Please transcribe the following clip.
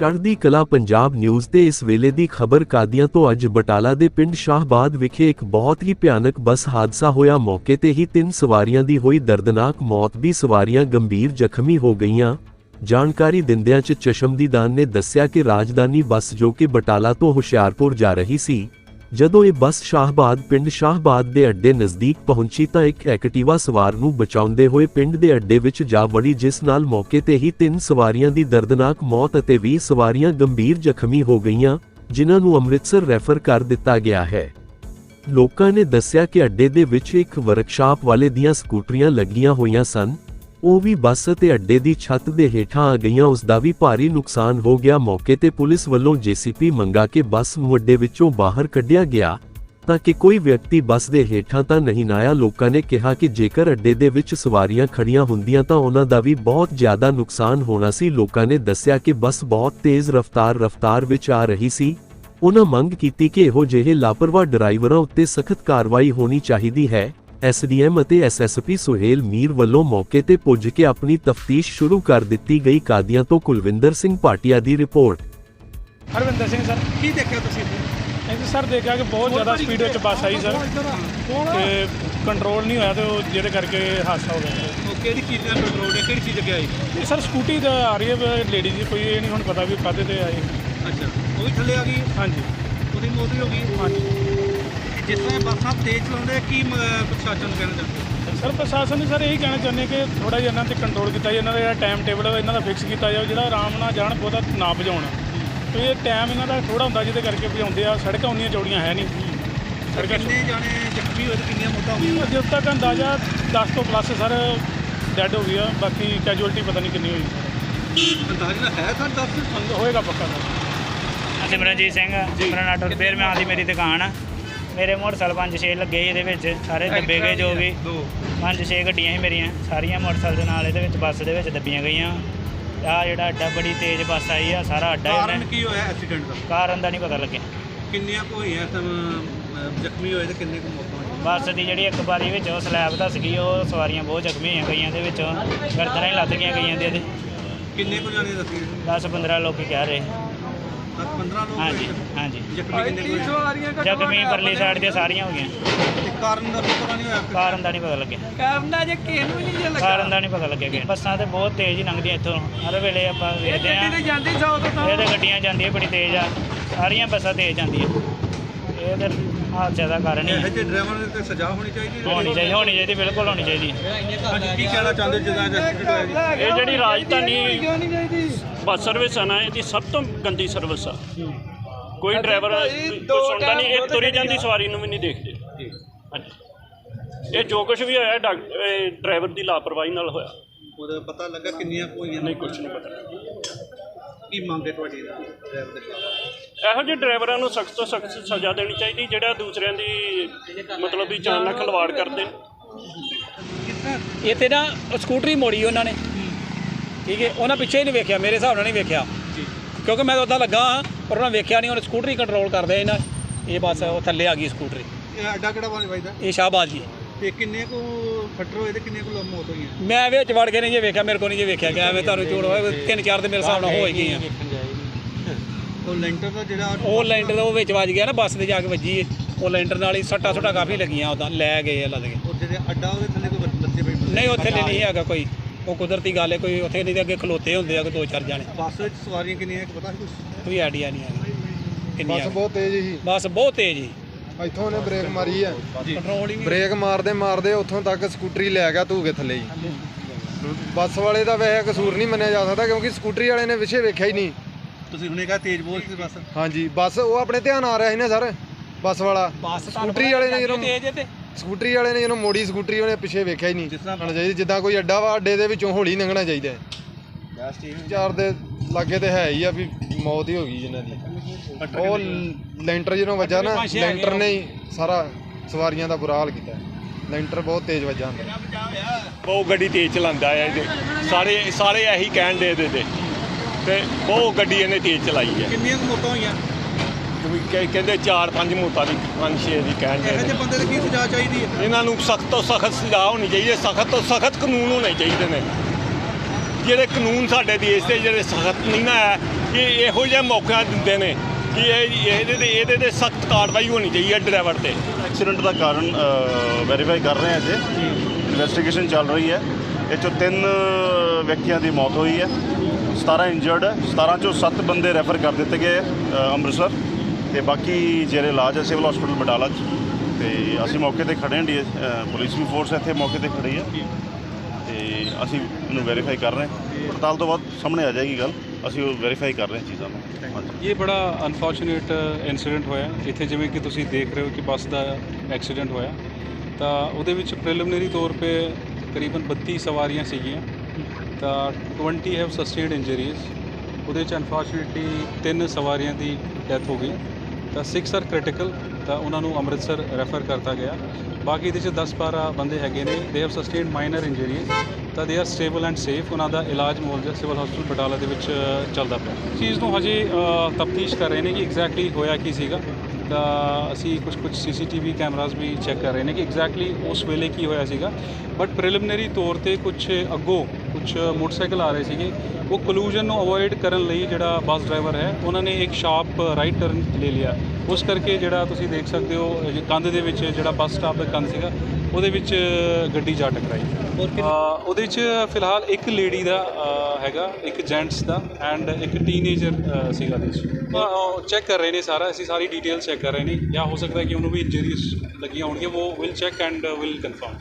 ਚੜ੍ਹਦੀ ਕਲਾ ਪੰਜਾਬ ਨਿਊਜ਼ ਤੇ ਇਸ ਵੇਲੇ ਦੀ ਖਬਰ ਕਾਦੀਆਂ ਤੋਂ ਅੱਜ ਬਟਾਲਾ ਦੇ ਪਿੰਡ ਸ਼ਾਹਬਾਦ ਵਿਖੇ ਇੱਕ ਬਹੁਤ ਹੀ ਭਿਆਨਕ ਬੱਸ ਹਾਦਸਾ ਹੋਇਆ। ਮੌਕੇ ਤੇ ਹੀ ਤਿੰਨ ਸਵਾਰੀਆਂ ਦੀ ਹੋਈ ਦਰਦਨਾਕ ਮੌਤ ਦੀ ਸਵਾਰੀਆਂ ਗੰਭੀਰ ਜ਼ਖਮੀ ਹੋ ਗਈਆਂ। ਜਾਣਕਾਰੀ ਦਿੰਦਿਆਂ ਚ ਚਸ਼ਮਦੀਦਾਨ ਨੇ ਦੱਸਿਆ ਕਿ ਰਾਜਧਾਨੀ ਬੱਸ ਜੋ ਕਿ ਬਟਾਲਾ ਤੋਂ ਹੁਸ਼ਿਆਰਪੁਰ ਜਾ ਰਹੀ ਸੀ ਜਦੋਂ ਇਹ ਬੱਸ ਸ਼ਾਹਬਾਦ ਪਿੰਡ ਸ਼ਾਹਬਾਦ ਦੇ ਅੱਡੇ ਨਜ਼ਦੀਕ ਪਹੁੰਚੀ ਤਾਂ ਇੱਕ ਐਕਟਿਵਾ ਸਵਾਰ ਨੂੰ ਬਚਾਉਂਦੇ ਹੋਏ ਪਿੰਡ ਦੇ ਅੱਡੇ ਵਿੱਚ ਜਾ ਵੜੀ, ਜਿਸ ਨਾਲ ਮੌਕੇ ਤੇ ਹੀ ਤਿੰਨ ਸਵਾਰੀਆਂ ਦੀ ਦਰਦਨਾਕ ਮੌਤ ਅਤੇ 20 ਸਵਾਰੀਆਂ ਗੰਭੀਰ ਜ਼ਖਮੀ ਹੋ ਗਈਆਂ, ਜਿਨ੍ਹਾਂ ਨੂੰ ਅੰਮ੍ਰਿਤਸਰ ਰੈਫਰ ਕਰ ਦਿੱਤਾ ਗਿਆ ਹੈ। ਲੋਕਾਂ ਨੇ ਦੱਸਿਆ ਕਿ ਅੱਡੇ ਦੇ ਵਿੱਚ ਇੱਕ ਵਰਕਸ਼ਾਪ ਵਾਲੇ ਦੀਆਂ ਸਕੂਟਰੀਆਂ ਲੱਗੀਆਂ ਹੋਈਆਂ ਸਨ ਉਹ ਵੀ ਬੱਸ ਅਤੇ ਅੱਡੇ ਦੀ ਛੱਤ ਦੇ ਹੇਠਾਂ ਆ ਗਈਆਂ, ਉਸ ਦਾ ਵੀ ਭਾਰੀ ਨੁਕਸਾਨ ਹੋ ਗਿਆ। ਮੌਕੇ ਤੇ ਪੁਲਿਸ ਵੱਲੋਂ ਜੀਸੀਪੀ ਮੰਗਾ ਕੇ ਬੱਸ ਨੂੰ ਅੱਡੇ ਵਿੱਚੋਂ ਬਾਹਰ ਕੱਢਿਆ ਗਿਆ, ਤਾਂ ਕਿ ਕੋਈ ਵਿਅਕਤੀ ਬੱਸ ਦੇ ਹੇਠਾਂ ਤਾਂ ਨਹੀਂ ਆਇਆ। ਲੋਕਾਂ ਨੇ ਕਿਹਾ ਕਿ ਜੇਕਰ ਅੱਡੇ ਦੇ ਵਿੱਚ ਸਵਾਰੀਆਂ ਖੜੀਆਂ ਹੁੰਦੀਆਂ ਤਾਂ ਉਹਨਾਂ ਦਾ ਵੀ ਬਹੁਤ ਜ਼ਿਆਦਾ ਨੁਕਸਾਨ ਹੋਣਾ ਸੀ। ਲੋਕਾਂ ਨੇ ਦੱਸਿਆ ਕਿ ਬੱਸ ਬਹੁਤ ਤੇਜ਼ ਰਫ਼ਤਾਰ ਰਫ਼ਤਾਰ ਵਿੱਚ ਆ ਰਹੀ ਸੀ। ਉਹਨਾਂ ਮੰਗ ਕੀਤੀ ਕਿ ਇਹੋ ਜਿਹੇ ਲਾਪਰਵਾਹ ਡਰਾਈਵਰਾਂ ਉੱਤੇ ਸਖਤ ਕਾਰਵਾਈ ਹੋਣੀ ਚਾਹੀਦੀ ਹੈ। ਐਸਡੀਐਮ ਅਤੇ ਐਸਐਸਪੀ ਸੁਹੇਲ ਮੀਰ ਵੱਲੋਂ ਮੌਕੇ ਤੇ ਪੁੱਜ ਕੇ ਆਪਣੀ ਤਫਤੀਸ਼ ਸ਼ੁਰੂ ਕਰ ਦਿੱਤੀ ਗਈ। ਕਾਦੀਆਂ ਤੋਂ ਕੁਲਵਿੰਦਰ ਸਿੰਘ ਭਾਟੀਆ ਦੀ ਰਿਪੋਰਟ। ਹਰਵਿੰਦਰ ਸਿੰਘ ਸਰ ਕੀ ਦੇਖਿਆ ਤੁਸੀਂ? ਅਸੀਂ ਸਰ ਦੇਖਿਆ ਕਿ ਬਹੁਤ ਜ਼ਿਆਦਾ ਸਪੀਡ ਵਿੱਚ ਬੱਸ ਆਈ ਸਰ। ਤੇ ਕੰਟਰੋਲ ਨਹੀਂ ਹੋਇਆ ਤੇ ਉਹ ਜਿਹਦੇ ਕਰਕੇ ਹਾਦਸਾ ਹੋ ਗਿਆ। ਉਹ ਕਿਹੜੀ ਚੀਜ਼ ਦਾ ਕੰਟਰੋਲ ਹੈ? ਕਿਹੜੀ ਚੀਜ਼ ਅੱਗੇ ਆਈ? ਇਹ ਸਰ ਸਕੂਟੀ ਤਾਂ ਆ ਰਹੀ ਹੈ ਲੇਡੀ ਦੀ ਕੋਈ ਇਹ ਨਹੀਂ ਹੁਣ ਪਤਾ ਵੀ ਕਾਹਦੇ ਤੇ ਆਈ ਅੱਛਾ ਉਹ ਵੀ ਥੱਲੇ ਆ ਗਈ ਹਾਂਜੀ। ਉਹਦੀ ਮੌਤ ਹੋ ਗਈ ਹਾਂਜੀ। ਜਿਸ ਤਰ੍ਹਾਂ ਇਹ ਬੱਸਾਂ ਤੇਜ਼ ਚਲਾਉਂਦੇ ਆ, ਕੀ ਮ- ਪ੍ਰਸ਼ਾਸਨ ਨੂੰ ਕਹਿਣਾ ਚਾਹੁੰਦੇ ਸਰ ਪ੍ਰਸ਼ਾਸਨ ਨੂੰ ਸਰ ਇਹੀ ਕਹਿਣਾ ਚਾਹੁੰਦੇ ਕਿ ਥੋੜਾ ਜਿਹਾ ਇਹਨਾਂ ਤੇ ਕੰਟਰੋਲ ਕੀਤਾ ਜਾਏ ਇਹਨਾਂ ਦਾ ਜਿਹੜਾ ਟਾਈਮ ਟੇਬਲ ਇਹਨਾਂ ਦਾ ਫਿਕਸ ਕੀਤਾ ਜਾਵੇ ਜਿਹੜਾ ਆਰਾਮ ਨਾਲ ਜਾਣ ਬਹੁਤਾ ਨਾ ਭਜਾਉਣ। ਤੇ ਇਹ ਟਾਈਮ ਇਹਨਾਂ ਦਾ ਥੋੜਾ ਹੁੰਦਾ ਜਿਹਦੇ ਕਰਕੇ ਭਜਾਉਂਦੇ ਆ ਸੜਕਾਂ ਉਨੀਆਂ ਚੌੜੀਆਂ ਹੈ ਨਹੀਂ। ਸੜਕਾਂ ਕਿੰਨੇ ਜਾਣੇ ਜ਼ਖਮੀ ਹੋਏ ਤੇ ਕਿੰਨੀਆਂ ਮੌਤਾਂ ਹੋਈਆਂ? ਜਦੋਂ ਤੱਕ ਅੰਦਾਜ਼ਾ 10 ਤੋਂ ਪਲੱਸ ਸਰ ਡੈਡ ਹੋ ਗਈ ਆ ਬਾਕੀ ਕੈਜੂਅਲਟੀ ਪਤਾ ਨਹੀਂ ਕਿੰਨੀ ਹੋਈ। ਅੰਦਾਜ਼ਾ ਹੈ ਸਰ 10 ਅੰਦ- ਹੋਏਗਾ ਪੱਕਾ। Sir Simranjeet Singh Simran auto repair ਮੈਂ ਆਦੀ ਮੇਰੀ ਦੁਕਾਨ ਆ। ਮੇਰੇ ਮੋਟਰਸਾਈਕਲ ਪੰਜ ਛੇ ਲੱਗੇ ਸੀ ਇਹਦੇ ਵਿੱਚ ਸਾਰੇ ਦੱਬੇ ਗਏ ਜੋ ਵੀ। ਦੋ। ਪੰਜ ਛੇ ਗੱਡੀਆਂ ਸੀ ਮੇਰੀਆਂ ਸਾਰੀਆਂ ਮੋਟਰਸਾਈਕਲ ਦੇ ਨਾਲ ਇਹਦੇ ਵਿੱਚ ਬੱਸ ਦੇ ਵਿੱਚ ਦੱਬੀਆਂ ਗਈਆਂ। ਆ ਜਿਹੜਾ ਅੱਡਾ ਬੜੀ ਤੇਜ਼ ਬੱਸ ਆਈ ਆ ਸਾਰਾ ਅੱਡਾ ਕਾਰਨ ਕੀ ਹੋਇਆ ਐਕਸੀਡੈਂਟ ਦਾ? ਕਾਰਨ ਦਾ ਨਹੀਂ ਪਤਾ ਲੱਗਿਆ। ਕਿੰਨੀਆਂ ਕੁ ਹੋਈਆਂ ਅਹ, ਜ਼ਖਮੀ ਹੋਏ ਤੇ ਕਿੰਨੇ ਕੁ ਮੌਤਾਂ ਹੋਈਆਂ? ਬੱਸ ਦੀ ਜਿਹੜੀ ਇੱਕ ਬਾਰੀ ਵਿੱਚ ਉਹ ਸਲੈਬ ਧੱਸ ਗਈ ਉਹ ਸਵਾਰੀਆਂ ਬਹੁਤ ਜ਼ਖਮੀ ਹੋਈਆਂ ਗਈਆਂ ਦੇ ਵਿੱਚੋਂ ਗਰਦਨਾਂ ਹੀ ਲੱਤ ਗਈਆਂ ਗਈਆਂ ਦੇ ਕਿੰਨੇ ਕੁ ਜਾਣੇ ਦੱਸੀ 10 15 ਲੋਕੀ ਕਹਿ ਰਹੇ। 10 15 ਲੋਕ ਹਾਂਜੀ। ਹਾਂਜੀ। ਜ਼ਖਮੀ ਕਿੰਨੇ ਕੁ ਹੋਏ? ਜ਼ਖਮੀ ਪਰਲੀ ਸਾਈਡ ਦੀਆਂ ਸਾਰੀਆਂ ਹੋ ਗਈਆਂ। ਤੇ ਕਾਰਨ ਦਾ ਪਤਾ ਨਹੀਂ ਹੋਇਆ ਕਾਰਨ ਦਾ ਨਹੀਂ ਪਤਾ ਲੱਗਿਆ। ਕਰਨਾ ਜੇ ਕਿਸੇ ਨੂੰ ਨਹੀਂ ਜੇ ਲੱਗਾ। ਕਾਰਨ ਦਾ ਨਹੀਂ ਪਤਾ ਲੱਗਿਆ ਕਿ ਬੱਸਾਂ ਤੇ ਬਹੁਤ ਤੇਜ਼ ਹੀ ਲੰਘਦੀਆਂ ਇੱਥੋਂ। ਹਰ ਵੇਲੇ ਆਪਾਂ ਇਹ ਵੇਖਦੇ ਗੱਡੀ ਤੇ ਆ ਜਾਂਦੀ 100 ਤੋਂ ਤਾਂ। ਇਹ ਤੇ ਗੱਡੀਆਂ ਜਾਂਦੀਆਂ ਬੜੀ ਤੇਜ਼ ਆ। ਸਾਰੀਆਂ ਬੱਸਾਂ ਤੇਜ਼ ਜਾਂਦੀਆਂ। ਇਹ ਤੇ ਹਾਦਸੇ ਦਾ ਕਾਰਨ ਹੀ ਇਹੋ ਹੈ ਜਿਹੇ ਡਰਾਈਵਰਾਂ ਨੂੰ ਤੇ ਸਜ਼ਾ ਹੋਣੀ ਚਾਹੀਦੀ ਹੈ। ਹੋਣੀ ਚਾਹੀਦੀ ਹੋਣੀ ਚਾਹੀਦੀ ਬਿਲਕੁਲ ਹੋਣੀ ਚਾਹੀਦੀ। ਹੈ ਹਾਂਜੀ ਕੀ ਕਹਿਣਾ ਚਾਹੁੰਦੇ ਜਿੱਦਾਂ ਐਕਸੀਡੈਂਟ ਹੋਇਆ ਜੀ ਇਹ ਜਿਹੜੀ ਰਾਜਧਾਨੀ ਬੱਸ ਸਰਵਿਸ ਆ ਨਾ ਇਹਦੀ ਸਭ ਤੋਂ ਗੰਦੀ ਸਰਵਿਸ ਆ। ਕੋਈ ਡਰਾਈਵਰ ਦੋ ਸੁਣਦਾ ਨਹੀਂ ਇਹ ਤੁਰੀ ਜਾਂਦੀ ਸਵਾਰੀ ਨੂੰ ਵੀ ਨਹੀਂ ਦੇਖਦੇ। ਹਾਂਜੀ ਇਹ ਜੋ ਕੁਝ ਵੀ ਹੋਇਆ ਡਾਕਟਰ ਡਰਾਈਵਰ ਦੀ ਲਾਪਰਵਾਹੀ ਨਾਲ ਹੋਇਆ। ਉਹਦਾ ਪਤਾ ਲੱਗਾ ਕਿੰਨੀਆਂ ਹੋਈਆਂ? ਨਹੀਂ ਕੁਝ ਨਹੀਂ ਪਤਾ। ਕੀ ਮੰਗੇ ਤੁਹਾਡੀ ਡਰਾਈਵਰ ਦੇ ਖਿਲਾਫ? ਇਹੋ ਜਿਹੇ ਡਰਾਈਵਰਾਂ ਨੂੰ ਸਖਤ ਤੋਂ ਸਖਤ ਸਜ਼ਾ ਦੇਣੀ ਚਾਹੀਦੀ ਜਿਹੜਾ ਦੂਸਰਿਆਂ ਦੀ ਮਤਲਬ ਵੀ ਜਾਨ ਨਾਲ ਖਿਲਵਾੜ ਕਰਦੇ ਨੇ। ਨਾ ਉਹ ਸਕੂਟਰੀ ਮੋੜੀ ਉਹਨਾਂ ਨੇ। ਠੀਕ ਹੈ ਉਹਨਾਂ ਪਿੱਛੇ ਹੀ ਨਹੀਂ ਵੇਖਿਆ ਮੇਰੇ ਹਿਸਾਬ ਨਾਲ ਨਹੀਂ ਵੇਖਿਆ। ਕਿਉਂਕਿ ਮੈਂ ਤਾਂ ਉੱਦਾਂ ਲੱਗਾ ਹਾਂ, ਪਰ ਉਹਨਾਂ ਵੇਖਿਆ ਨਹੀਂ ਉਹਨੇ ਸਕੂਟਰੀ ਕੰਟਰੋਲ ਕਰਦੇ ਇਹਨਾਂ ਇਹ ਬਸ ਉਹ ਥੱਲੇ ਆ ਗਈ ਸਕੂਟਰੀ। ਇਹ ਅੱਡਾ ਕਿਹੜਾ ਬਣ ਵੱਜਦਾ ਇਹ ਸ਼ਾਹਬਾਜ਼ ਜੀ। ਤੇ ਕਿੰਨੇ ਕੁ ਫੱਟਰ ਹੋਏ ਤੇ ਕਿੰਨੇ ਕੁ ਮੌਤ ਹੋਈਆਂ? ਮੈਂ ਵਿੱਚ ਵੜ ਕੇ ਨਹੀਂ ਜੇ ਵੇਖਿਆ ਮੇਰੇ ਕੋਲ ਨਹੀਂ ਜੇ ਵੇਖਿਆ ਗਿਆ ਐਵੇਂ ਤੁਹਾਨੂੰ ਹੋਇਆ ਤਿੰਨ ਚਾਰ ਦੇ ਮੇਰੇ ਹਿਸਾਬ ਨਾਲ ਹੋ ਹੀ ਗਈਆਂ। ਉਹ ਲੈਂਟਰ ਦਾ ਜਿਹੜਾ ਉਹ ਲੈਂਟਰ ਦਾ ਉਹ ਵਿੱਚ ਵੱਜ ਗਿਆ ਨਾ ਬੱਸ ਦੇ ਜਾ ਕੇ ਵੱਜੀ ਏ। ਉਹ ਲੈਂਟਰ ਨਾਲ ਹੀ ਸੱਟਾ ਸੁੱਟਾਂ ਕਾਫੀ ਲੱਗੀਆਂ ਉਹਦਾ ਲੈ ਗਏ ਆ ਲੱਦ ਕੇ। ਉਹ ਜਿਹੜੇ ਅੱਡਾ ਉਹਦੇ ਥੱਲੇ ਕੋਈ ਲੱਤੇ ਪਏ ਬੰਦੇ। ਨਹੀਂ ਉੱਥੇ ਨਹੀਂ ਹੈਗਾ ਕੋਈ। ਉਹ ਕੁਦਰਤੀ ਗੱਲ ਹੈ ਕੋਈ ਉੱਥੇ ਨਹੀਂ ਤੇ ਅੱਗੇ ਖਲੋਤੇ ਹੁੰਦੇ ਆ ਕੋਈ ਦੋ ਚਾਰ ਜਾਣੇ। ਬੱਸ ਵਿੱਚ ਸਵਾਰੀਆਂ ਕਿੰਨੀਆਂ ਇੱਕ ਪਤਾ ਸੀ ਕੁਛ? ਕੋਈ ਆਈਡੀਆ ਨਹੀਂ ਹੈ ਕਿੰਨੀਆਂ ਬਹੁਤ ਤੇਜ਼ ਸੀ। ਬੱਸ ਬਹੁਤ ਤੇਜ਼ ਜੀ ਇੱਥੋਂ ਉਹਨੇ ਬ੍ਰੇਕ ਮਾਰੀ ਆ। ਕੰਟਰੋਲ ਹੀ ਨਹੀਂ ਬ੍ਰੇਕ ਮਾਰਦੇ ਮਾਰਦੇ ਉੱਥੋਂ ਤੱਕ ਸਕੂਟਰੀ ਲੈ ਗਿਆ ਧੂ ਕੇ ਥੱਲੇ ਜੀ ਬੱਸ ਵਾਲੇ ਦਾ ਵੈਸੇ ਕਸੂਰ ਨਹੀਂ ਮੰਨਿਆ ਜਾ ਸਕਦਾ ਕਿਉਂਕਿ ਸਕੂਟਰੀ ਵਾਲੇ ਨੇ ਵਿਸ਼ੇ ਵੇਖਿਆ ਹੀ ਨਹੀਂ। ਤੁਸੀਂ ਹੁਣੇ ਕਿਹਾ ਤੇਜ਼ ਬੋਲ ਸੀ ਬੱਸ। ਹਾਂਜੀ ਬੱਸ ਉਹ ਆਪਣੇ ਧਿਆਨ ਆ ਰਿਹਾ ਸੀ ਨਾ ਸਰ ਬੱਸ ਵਾਲਾ। ਬੱਸ ਸਕੂਟਰੀ ਵਾਲੇ ਨੇ ਜਦੋਂ ਤੇਜ਼ ਤੇ। ਸਕੂਟਰੀ ਵਾਲੇ ਨੇ ਜਦੋਂ ਮੋੜੀ ਸਕੂਟਰੀ ਉਹਨੇ ਪਿੱਛੇ ਵੇਖਿਆ ਹੀ ਨਹੀਂ। ਹੋਣਾ ਚਾਹੀਦਾ ਜਿੱਦਾਂ ਕੋਈ ਅੱਡਾ ਵਾ ਅੱਡੇ ਦੇ ਵਿੱਚੋਂ ਹੌਲੀ ਲੰਘਣਾ ਚਾਹੀਦਾ ਹੈ। ਚਾਰ ਦੇ ਲਾਗੇ ਤੇ ਹੈ ਹੀ ਆ ਵੀ ਮੌਤ ਹੀ ਹੋ ਗਈ ਜਿਨ੍ਹਾਂ ਦੀ। ਉਹ ਲੈਂਟਰ ਜਦੋਂ ਵੱਜਾ ਨਾ ਆ ਲੈਂਟਰ ਨੇ ਹੀ ਸਾਰਾ ਸਵਾਰੀਆਂ ਦਾ ਬੁਰਾ ਹਾਲ ਕੀਤਾ ਲੈਂਟਰ ਬਹੁਤ ਤੇਜ਼ ਵੱਜਾ ਹੁੰਦਾ ਬਹੁਤ ਗੱਡੀ ਤੇਜ਼ ਚਲਾਉਂਦਾ ਹੈ ਇਹਦੇ। ਸਾਰੇ ਸਾਰੇ ਇਹੀ ਕਹਿਣ ਦੇ ਇਹਦੇ ਤੇ ਬਹੁਤ ਗੱਡੀ ਇਹਨੇ ਤੇਜ਼ ਚਲਾਈ ਹੈ। ਕਿੰਨੀਆਂ ਕੁ ਮੌਤਾਂ ਹੋਈਆਂ? ਕਹਿ- ਕਹਿੰਦੇ 4-5 ਮੋਤਾਂ ਦੀ 5-6 ਦੀ ਕਹਿਣ ਦੇ ਇਹੋ ਜਿਹੇ ਬੰਦੇ ਦੀ ਕੀ ਸਜ਼ਾ ਚਾਹੀਦੀ ਹੈ? ਇਹਨਾਂ ਨੂੰ ਸਖਤ ਤੋਂ ਸਖਤ ਸਜ਼ਾ ਹੋਣੀ ਚਾਹੀਦੀ ਹੈ। ਸਖਤ ਤੋਂ ਸਖਤ ਕਾਨੂੰਨ ਹੋਣੇ ਚਾਹੀਦੇ ਨੇ। ਜਿਹੜੇ ਕਾਨੂੰਨ ਸਾਡੇ ਦੇਸ਼ ਦੇ ਜਿਹੜੇ ਸਖਤ ਨਹੀਂ ਨਾ ਹੈ ਕਿ ਇਹੋ ਜਿਹੇ ਮੌਕਾ ਦਿੰਦੇ ਨੇ ਕਿ ਇਹ ਇਹਦੇ ਤੇ ਇਹਦੇ ਤੇ ਸਖਤ ਕਾਰਵਾਈ ਹੋਣੀ ਚਾਹੀਦੀ ਹੈ ਡਰਾਈਵਰ ਤੇ। ਐਕਸੀਡੈਂਟ ਦਾ ਕਾਰਨ ਵੈਰੀਫਾਈ ਕਰ ਰਹੇ ਹਾਂ ਅਜੇ ਇਨਵੈਸਟੀਗੇਸ਼ਨ ਚੱਲ ਰਹੀ ਹੈ। ਇਹ 'ਚੋਂ ਤਿੰਨ ਵਿਅਕਤੀਆਂ ਦੀ ਮੌਤ ਹੋਈ ਹੈ। 17 ਇੰਜਰਡ ਹੈ 17 ਚੋਂ 7 ਬੰਦੇ ਰੈਫਰ ਕਰ ਦਿੱਤੇ ਗਏ ਅ, ਅੰਮ੍ਰਿਤਸਰ ਤੇ ਬਾਕੀ ਜਿਹੜੇ ਇਲਾਜ ਹੈ ਸਿਵਲ ਹਸਪੀਟਲ ਬਟਾਲਾ 'ਚ। ਤੇ ਅਸੀਂ ਮੌਕੇ ਤੇ ਖੜੇ ਹਾਂ ਡੀ ਪੁਲਿਸ ਵੀ ਫੋਰਸ ਇੱਥੇ ਮੌਕੇ ਤੇ ਖੜੀ ਹੈ ਤੇ ਅਸੀਂ ਇਹਨੂੰ ਵੈਰੀਫਾਈ ਕਰ ਰਹੇ ਹਾਂ। ਪੜਤਾਲ ਤੋਂ ਬਾਅਦ ਸਾਹਮਣੇ ਆ ਜਾਏਗੀ ਗੱਲ। ਅਸੀਂ ਉਹ ਵੈਰੀਫਾਈ ਕਰ ਰਹੇ ਹਾਂ ਚੀਜ਼ਾਂ ਨੂੰ। ਹਾਂਜੀ। ਇਹ ਬੜਾ ਅਨਫੋਰਚੂਨੇਟ ਇਨਸੀਡੈਂਟ ਹੋਇਆ। ਇੱਥੇ ਜਿਵੇਂ ਕਿ ਤੁਸੀਂ ਦੇਖ ਰਹੇ ਹੋ ਕਿ ਬੱਸ ਦਾ ਐਕਸੀਡੈਂਟ ਹੋਇਆ। ਤਾਂ ਉਹਦੇ ਵਿੱਚ ਪ੍ਰੀਲਿਮਿਨਰੀ ਤੌਰ 'ਤੇ ਤਕਰੀਬਨ 32 ਸਵਾਰੀਆਂ ਸੀਗੀਆਂ। ਤਾਂ 20 ਹੈਵ ਸਸਟੇਨਡ ਇੰਜਰੀਜ਼ ਉਹਦੇ 'ਚ ਅਨਫੋਰਚੂਨੇਟਲੀ ਤਿੰਨ ਸਵਾਰੀਆਂ ਦੀ ਡੈਥ ਹੋ ਗਈ। ਤਾਂ 6 ਆਰ ਕ੍ਰਿਟੀਕਲ ਤਾਂ ਉਹਨਾਂ ਨੂੰ ਅੰਮ੍ਰਿਤਸਰ ਰੈਫਰ ਕਰਤਾ ਗਿਆ। ਬਾਕੀ ਇਹਦੇ 'ਚ 10-12 ਬੰਦੇ ਹੈਗੇ ਨੇ they have sustained minor injuries ਤਾਂ they are stable and safe ਉਹਨਾਂ ਦਾ ਇਲਾਜ ਮੌਲਜਾ ਸਿਵਲ ਹਸਪੀਟਲ ਬਟਾਲਾ ਦੇ ਵਿੱਚ ਚੱਲਦਾ ਪਿਆ। ਇਸ ਚੀਜ਼ ਨੂੰ ਹਜੇ ਤਫਤੀਸ਼ ਕਰ ਰਹੇ ਨੇ ਕਿ ਐਗਜ਼ੈਕਟਲੀ ਹੋਇਆ ਕੀ ਸੀਗਾ। ਤਾਂ ਅਸੀਂ ਕੁਝ ਕੁਝ ਸੀਸੀਟੀਵੀ ਕੈਮਰਾਜ਼ ਵੀ ਚੈੱਕ ਕਰ ਰਹੇ ਨੇ ਕਿ ਐਗਜ਼ੈਕਟਲੀ ਉਸ ਵੇਲੇ ਕੀ ਹੋਇਆ ਸੀਗਾ। ਬਟ ਪ੍ਰੀਲਿਮਿਨਰੀ ਤੌਰ ਤੇ ਕੁਝ ਅੱਗੋਂ ਕੁਝ ਮੋਟਰਸਾਈਕਲ ਆ ਰਹੇ ਸੀਗੇ। ਉਹ ਕਲੂਜਨ ਨੂੰ ਅਵੋਇਡ ਕਰਨ ਲਈ ਜਿਹੜਾ ਬੱਸ ਡਰਾਈਵਰ ਹੈ ਉਹਨਾਂ ਨੇ ਇੱਕ ਸ਼ਾਰਪ ਰਾਈਟ ਟਰਨ ਲੈ ਲਿਆ। ਉਸ ਕਰਕੇ ਜਿਹੜਾ ਤੁਸੀਂ ਦੇਖ ਸਕਦੇ ਹੋ ਕੰਧ ਦੇ ਵਿੱਚ ਜਿਹੜਾ ਬੱਸ ਸਟਾਪ ਦਾ ਕੰਧ ਸੀਗਾ ਉਹਦੇ ਵਿੱਚ ਗੱਡੀ ਜਾ ਟਕਰਾਈ। ਉਹਦੇ 'ਚ ਫਿਲਹਾਲ ਇੱਕ ਲੇਡੀ ਦਾ ਹੈਗਾ ਇੱਕ ਜੈਂਟਸ ਦਾ ਐਂਡ ਇੱਕ ਟੀਨੇਜਰ ਸੀਗਾ ਉਹਦੇ 'ਚ ਚੈੱਕ ਕਰ ਰਹੇ ਨੇ ਸਾਰਾ ਅਸੀਂ ਸਾਰੀ ਡਿਟੇਲ ਚੈੱਕ ਕਰ ਰਹੇ ਨੇ। ਜਾਂ ਹੋ ਸਕਦਾ ਕਿ ਉਹਨੂੰ ਵੀ ਇੰਜਰੀਜ਼ ਲੱਗੀਆਂ ਹੋਣਗੀਆਂ ਉਹ will check and will confirm